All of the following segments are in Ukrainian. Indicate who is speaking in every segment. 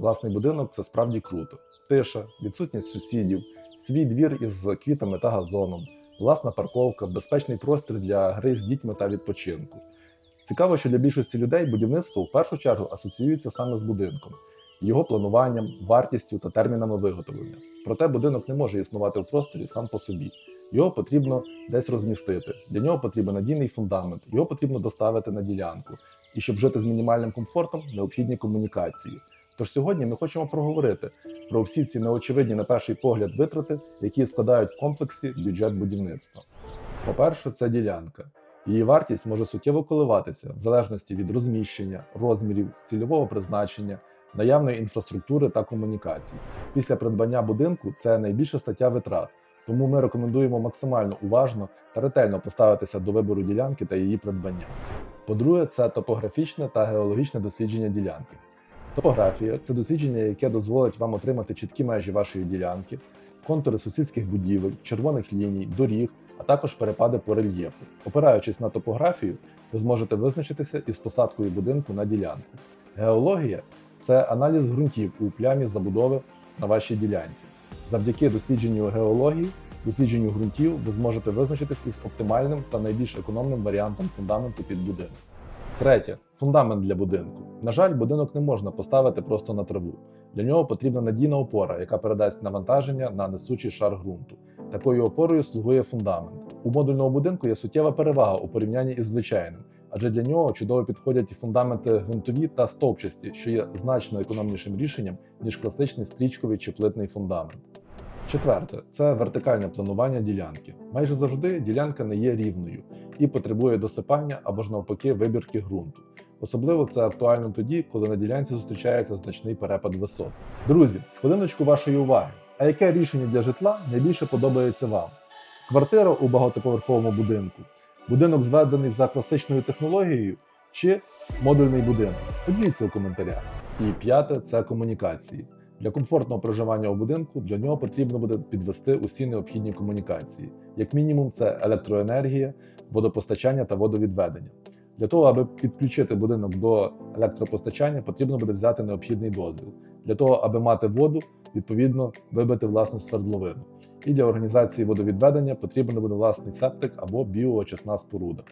Speaker 1: Власний будинок це справді круто. Тиша, відсутність сусідів, свій двір із квітами та газоном, власна парковка, безпечний простір для гри з дітьми та відпочинку. Цікаво, що для більшості людей будівництво в першу чергу асоціюється саме з будинком, його плануванням, вартістю та термінами виготовлення. Проте будинок не може існувати в просторі сам по собі. Його потрібно десь розмістити. Для нього потрібен надійний фундамент, його потрібно доставити на ділянку. І щоб жити з мінімальним комфортом, необхідні комунікації. Тож сьогодні ми хочемо проговорити про всі ці неочевидні на перший погляд витрати, які складають в комплексі бюджет будівництва. По-перше, це ділянка. Її вартість може суттєво коливатися в залежності від розміщення, розмірів, цільового призначення, наявної інфраструктури та комунікацій. Після придбання будинку це найбільша стаття витрат, тому ми рекомендуємо максимально уважно та ретельно поставитися до вибору ділянки та її придбання. По-друге, це топографічне та геологічне дослідження ділянки. Топографія це дослідження, яке дозволить вам отримати чіткі межі вашої ділянки, контури сусідських будівель, червоних ліній, доріг, а також перепади по рельєфу. Опираючись на топографію, ви зможете визначитися із посадкою будинку на ділянку. Геологія це аналіз ґрунтів у плямі забудови на вашій ділянці. Завдяки дослідженню геології, дослідженню ґрунтів, ви зможете визначитись із оптимальним та найбільш економним варіантом фундаменту під будинок. Третє фундамент для будинку. На жаль, будинок не можна поставити просто на траву. Для нього потрібна надійна опора, яка передасть навантаження на несучий шар ґрунту. Такою опорою слугує фундамент. У модульного будинку є суттєва перевага у порівнянні із звичайним, адже для нього чудово підходять і фундаменти ґрунтові та стовпчасті, що є значно економнішим рішенням ніж класичний стрічковий чи плитний фундамент. Четверте це вертикальне планування ділянки. Майже завжди ділянка не є рівною і потребує досипання або ж навпаки вибірки ґрунту. Особливо це актуально тоді, коли на ділянці зустрічається значний перепад висот. Друзі, хвилиночку вашої уваги. А яке рішення для житла найбільше подобається вам? Квартира у багатоповерховому будинку, будинок зведений за класичною технологією чи модульний будинок? Поділіться у коментарях. І п'яте це комунікації. Для комфортного проживання у будинку для нього потрібно буде підвести усі необхідні комунікації. Як мінімум, це електроенергія, водопостачання та водовідведення. Для того, аби підключити будинок до електропостачання, потрібно буде взяти необхідний дозвіл. Для того, аби мати воду, відповідно вибити власну свердловину. І для організації водовідведення потрібен буде власний септик або біоочисна споруда.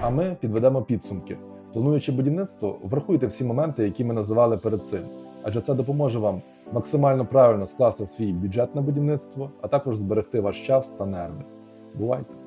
Speaker 1: А ми підведемо підсумки. Плануючи будівництво, врахуйте всі моменти, які ми називали перед цим, адже це допоможе вам максимально правильно скласти свій бюджет на будівництво, а також зберегти ваш час та нерви. Бувайте!